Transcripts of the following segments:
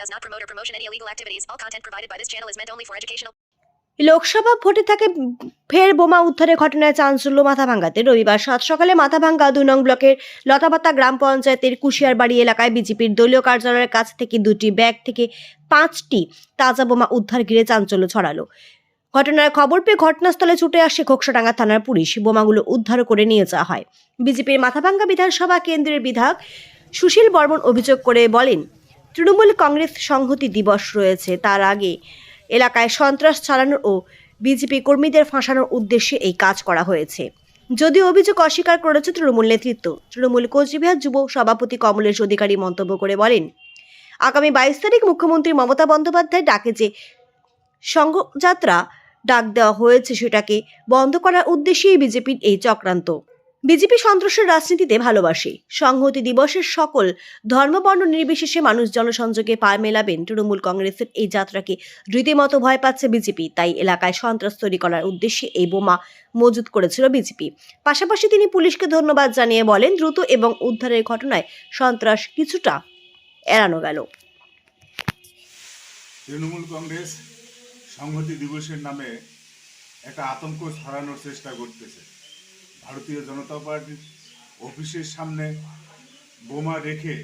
does not promote or promotion any illegal activities. All content provided by this channel is meant only for educational. Lok Sabha ভোটে থাকে ফের বোমা উদ্ধারের ঘটনায় চাঞ্চল্য মাথাভাঙ্গাতে রবিবার সাত সকালে মাথাভাঙ্গা দুই নং ব্লকের লতাপাতা গ্রাম পঞ্চায়েতের কুশিয়ারবাড়ি এলাকায় বিজেপির দলীয় কার্যালয়ের কাছ থেকে দুটি ব্যাগ থেকে পাঁচটি তাজা বোমা উদ্ধার ঘিরে চাঞ্চল্য ছড়ালো ঘটনার খবর পেয়ে ঘটনাস্থলে ছুটে আসে খোকসাডাঙ্গা থানার পুলিশ বোমাগুলো উদ্ধার করে নিয়ে যাওয়া হয় বিজেপির মাথাভাঙ্গা বিধানসভা কেন্দ্রের বিধায়ক সুশীল বর্মন অভিযোগ করে বলেন তৃণমূল কংগ্রেস সংহতি দিবস রয়েছে। তার আগে এলাকায় সন্ত্রাস চালানো ও বিজেপি কর্মীদের ফাঁসানোর উদ্দেশ্যে এই কাজ করা হয়েছে। যদিও অভিযোগ অস্বীকার করেছে তৃণমূল নেতৃত্ব, তৃণমূল কোচবিহার যুব সভাপতি কমলেশ অধিকারী মন্তব্য করে বলেন, আগামী বাইশ তারিখ মুখ্যমন্ত্রী মমতা বন্দ্যোপাধ্যায় ডাকে যে সংঘযাত্রা ডাক দেওয়া হয়েছে সেটাকে বন্ধ করার উদ্দেশ্যেই বিজেপির এই চক্রান্ত। বিজেপি সন্ত্রাসের রাজনীতিতে ভালোবাসে। সংহতি দিবসের সকল ধর্মবর্ণ নির্বিশেষে মানুষ জনসংযোগে পা মেলাবেন। তৃণমূল কংগ্রেসের এই যাত্রাকে রীতিমতো ভয় পাচ্ছে বিজেপি, তাই এলাকায় সন্ত্রাস তৈরি করার উদ্দেশ্যে এই বোমা মজুত করেছিল বিজেপি। পাশাপাশি তিনি পুলিশকে ধন্যবাদ জানিয়ে বলেন, দ্রুত এবং উদ্ধারের ঘটনায় সন্ত্রাস কিছুটা এড়ানো গেল। তৃণমূল কংগ্রেস সংহতি দিবসের নামে একটা আতঙ্ক ছড়ানোর চেষ্টা করতেছে। ভারতীয় জনতা পার্টির অফিসের সামনে বোমা রেখে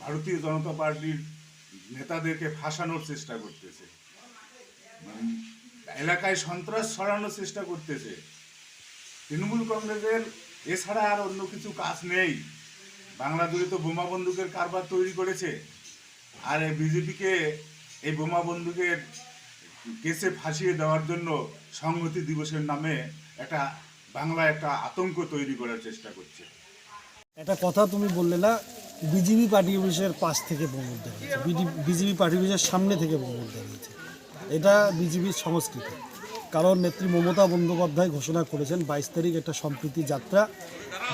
ভারতীয় জনতা পার্টির নেতাদেরকে ফাঁসানোর চেষ্টা করতেছে। মানে এলাকায় সন্ত্রাস ছড়ানোর চেষ্টা করতেছে। তৃণমূল কংগ্রেসের এছাড়া আর অন্য কিছু কাজ নেই। বাংলা জুড়ে তো বোমা বন্দুকের কারবার তৈরি করেছে। আর বিজেপিকে এই বোমা বন্দুকের কেসে ফাঁসিয়ে দেওয়ার জন্য সংহতি দিবসের নামে একটা বাংলা একটা আতঙ্ক তৈরি করার চেষ্টা করছে। একটা কথা তুমি বললে না বিজেপি পার্টি অফিসের পাশ থেকে বোম উদ্ধার হয়েছে। বিজেপি পার্টি অফিসের সামনে থেকে বোম উদ্ধার হয়েছে। এটা বিজেপির সংস্কৃতি। কারণ নেত্রী মমতা বন্দ্যোপাধ্যায় ঘোষণা করেছেন, বাইশ তারিখ একটা সম্প্রীতি যাত্রা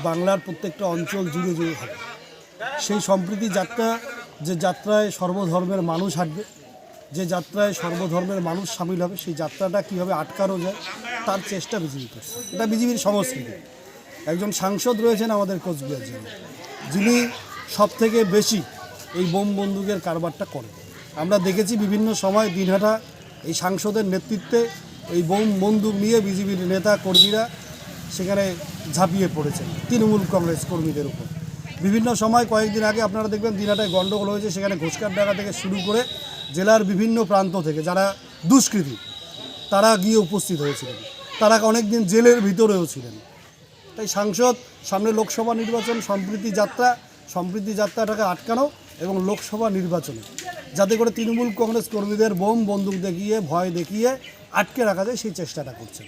বাংলার প্রত্যেকটা অঞ্চল জুড়ে জুড়ে হবে। সেই সম্প্রীতি যাত্রা, যে যাত্রায় সর্বধর্মের মানুষ হাঁটবে যে যাত্রায় সর্বধর্মের মানুষ সামিল হবে, সেই যাত্রাটা কীভাবে আটকানো যায়, তার চেষ্টা বিজেপি করছে। এটা বিজেপির সংস্কৃতি। একজন সাংসদ রয়েছেন আমাদের কোচবিহার জেলায় যিনি সব থেকে বেশি এই বোম বন্দুকের কারবারটা করেন। আমরা দেখেছি বিভিন্ন সময় দিনহাটা এই সাংসদের নেতৃত্বে এই বোম বন্দুক নিয়ে বিজেপির নেতা কর্মীরা সেখানে ঝাঁপিয়ে পড়েছেন। তৃণমূল কংগ্রেস কর্মীদের উপর। বিভিন্ন সময় কয়েকদিন আগে আপনারা দেখবেন দিনহাটায় গণ্ডগোল হয়েছে, সেখানে ঘোষকার ডাকা থেকে শুরু করে জেলার বিভিন্ন প্রান্ত থেকে যারা দুষ্কৃতী, তারা গিয়ে উপস্থিত হয়েছিলেন। তারা অনেকদিন জেলের ভিতরেও ছিলেন। তাই সাংসদ, সামনে লোকসভা নির্বাচন, সম্প্রীতি যাত্রা, সম্প্রীতি যাত্রাটাকে আটকানো এবং লোকসভা নির্বাচনে যাতে করে তৃণমূল কংগ্রেস কর্মীদের বোম বন্দুক দেখিয়ে, ভয় দেখিয়ে আটকে রাখা যায়, সেই চেষ্টাটা করছে